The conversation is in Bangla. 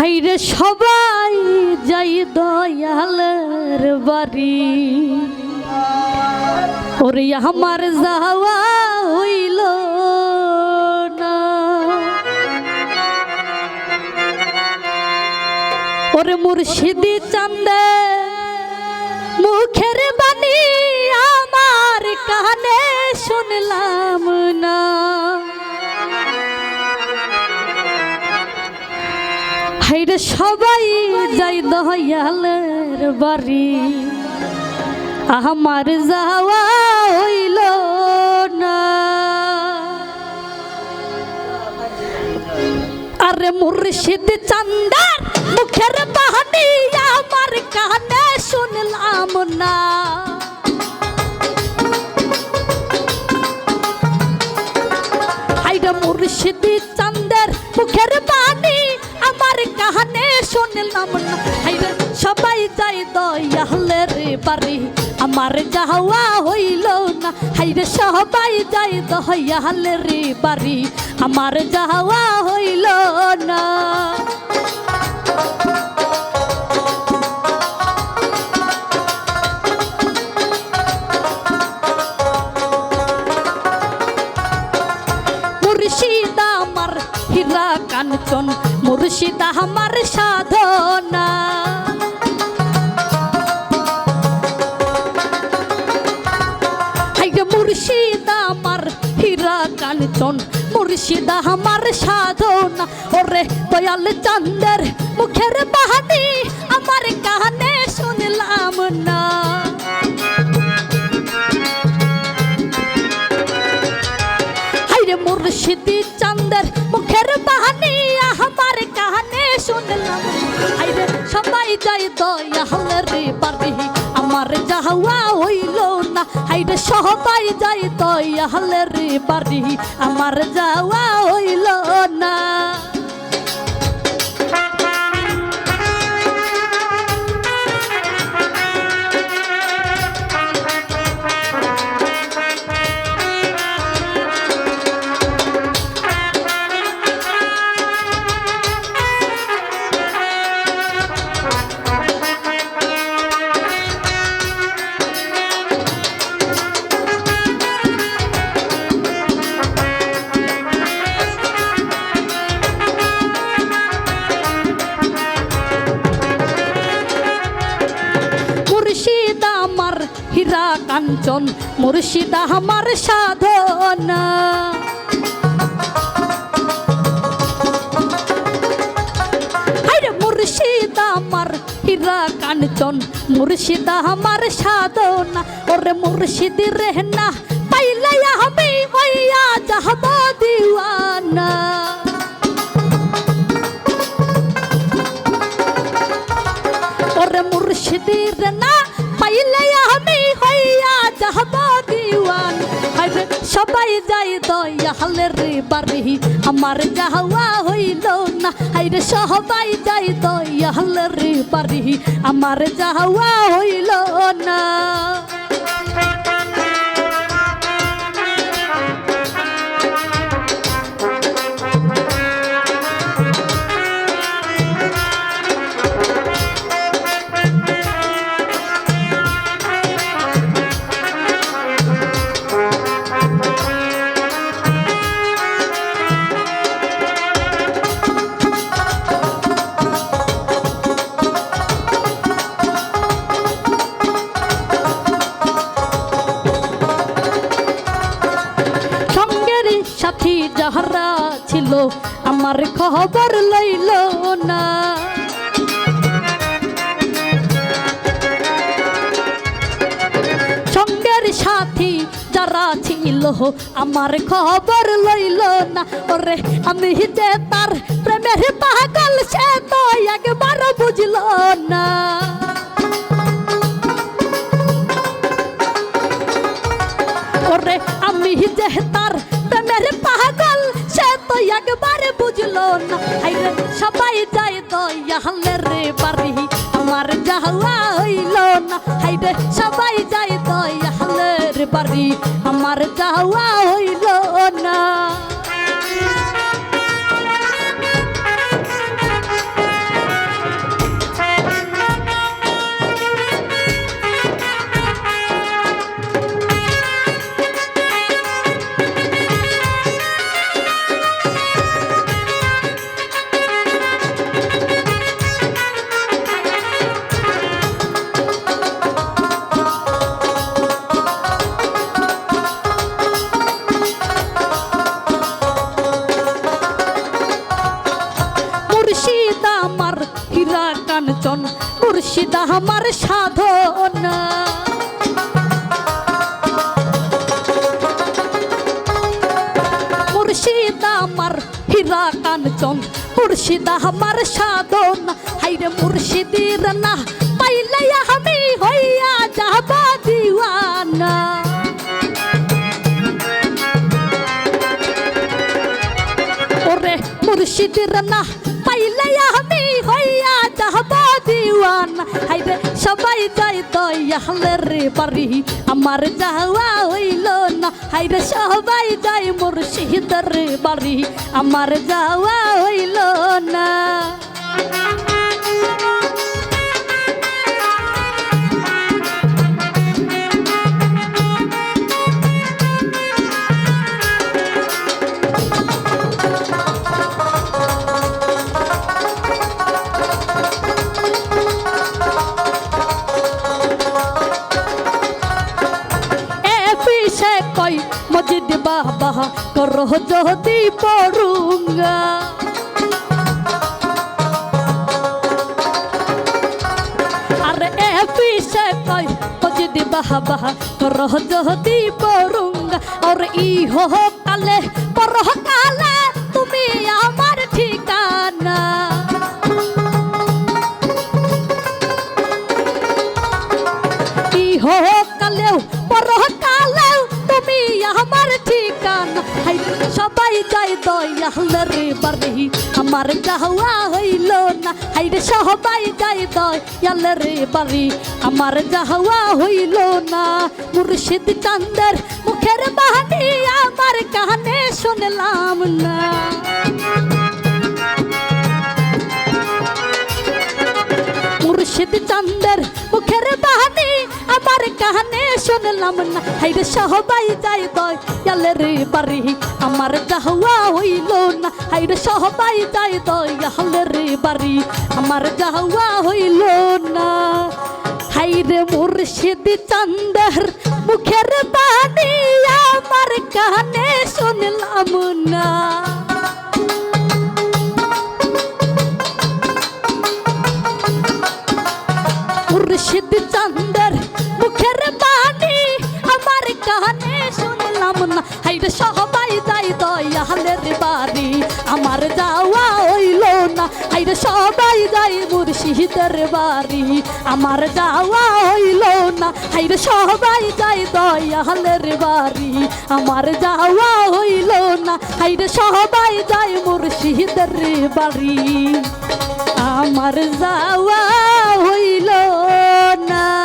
হাইরে সবাই যাই দয়ালের বাড়ি। ওরে আমার যাওয়া হইল ওরে মুর্শিদি চান্দে মুখের সবাই যাই দয়ালের বাড়ি। আমার যাওয়া হইল না। আরে মুর্শিদ চান্দার মুখের বাহানি দয়ালের বাড়ি আমার যাওয়া হইল না। হাইরে সবাই যাই দয়ালের বাড়ি আমার যাওয়া হইল না। মুর্শিদা আমার হীরা কাঞ্চন, মুর্শিদা আমার সাধনা মুর্শিদা আমার হীরা কাঞ্চন, মুর্শিদা আমার সাধনা। ওরে দয়াল চান্দের মুখের বাহানি আমার কানে শুনলাম না। হাইরে মুর্শিদি চান্দের মুখের বাহানি আমার কানে শুনলাম হাইরে সবাই যাই দয়ালের বাড়ি সবাই যাই দয়ালের বাড়ি আমার যাওয়া হইল না। কাঞ্চন মুর্শিদা আমার সাধনা। মুর্শিদা কাঞ্চন, মুর্শিদা আমার সাধনা। ওরে মুর্শিদি রেহনা, পাইলে আমি হইয়া যাহব দিওয়ানা। মুর্শিদির না পাইলে সবাই যাই দয়ালের বাড়ি। আমার যাওয়া হইল না হাইরে সবাই যাই দয়ালের বাড়ি। আমার যাওয়া হইল না। ছিল আমার খবর লইল না। সঙ্গের সাথী যারা ছিল, আমার খবর লইল না। ওরে, আমি যে তার প্রেমের পাগল, সে তো একবার বুঝল না। ওরে, আমি যে তার একবার বুঝলো না। সবাই যায় দয়ালের বাড়ি। আমার জাহলা হইল না। হাইরে সবাই যায় দয়ালের বাড়ি। আমার জাহলা হইল কাঞ্চন মুর্শিদা আমার সাধনা। মুর্শিদা আমার হীরা কাঞ্চন, মুর্শিদা আমার সাধনা। হাইরে মুর্শিদির না পাইলে আমি হইয়া যাব দিওয়ানা। মুর্শিদের না আমি হইয়া যাব দিওয়ানা। হাইরে সবাই যাই দয়ালে রে বাড়ি। আমার যাওয়া হইল না। হাইরে সবাই যাই মুর্শিদের বাড়ি। আমার যাওয়া হইল না। বাবা করো যদি পড়ুঙ্গা। আর এ পিছে কই যদি বাহা বাহা, করো যদি পড়ুঙ্গা। আর ই হো কালে পরহ কালে তুমি আমার ঠিকানা যাই দয়ালে রে বাড়ি আমার যাওয়া হইল না হাই রে সবাই যাই দয়ালে রে বাড়ি আমার যাওয়া হইল না মুর্শিদ চান্দের মুখের বাহানি আমার কানে শুনলাম না মুর্শিদ চান্দের কাহানে শুনলাম না। হাইরে সবাই যাই দয় ইয়ালে রে বাড়ি, আমার যাওয়া হইল না। হাইরে সবাই যাই দয় ইয়ালে রে বাড়ি, আমার যাওয়া হইল না। হাইরে মুর্শিদ চান্দের মুখের বাণী আমার কানে শুনলাম না। ভাইদের বাড়ি, আমার যাওয়া হইল না। হাইরে সবাই যাই দয়া দয়ালের বাড়ি, আমার যাওয়া হইল না। হাইরে সবাই যাই মুর্শিদের বাড়ি, আমার যাওয়া হইল না।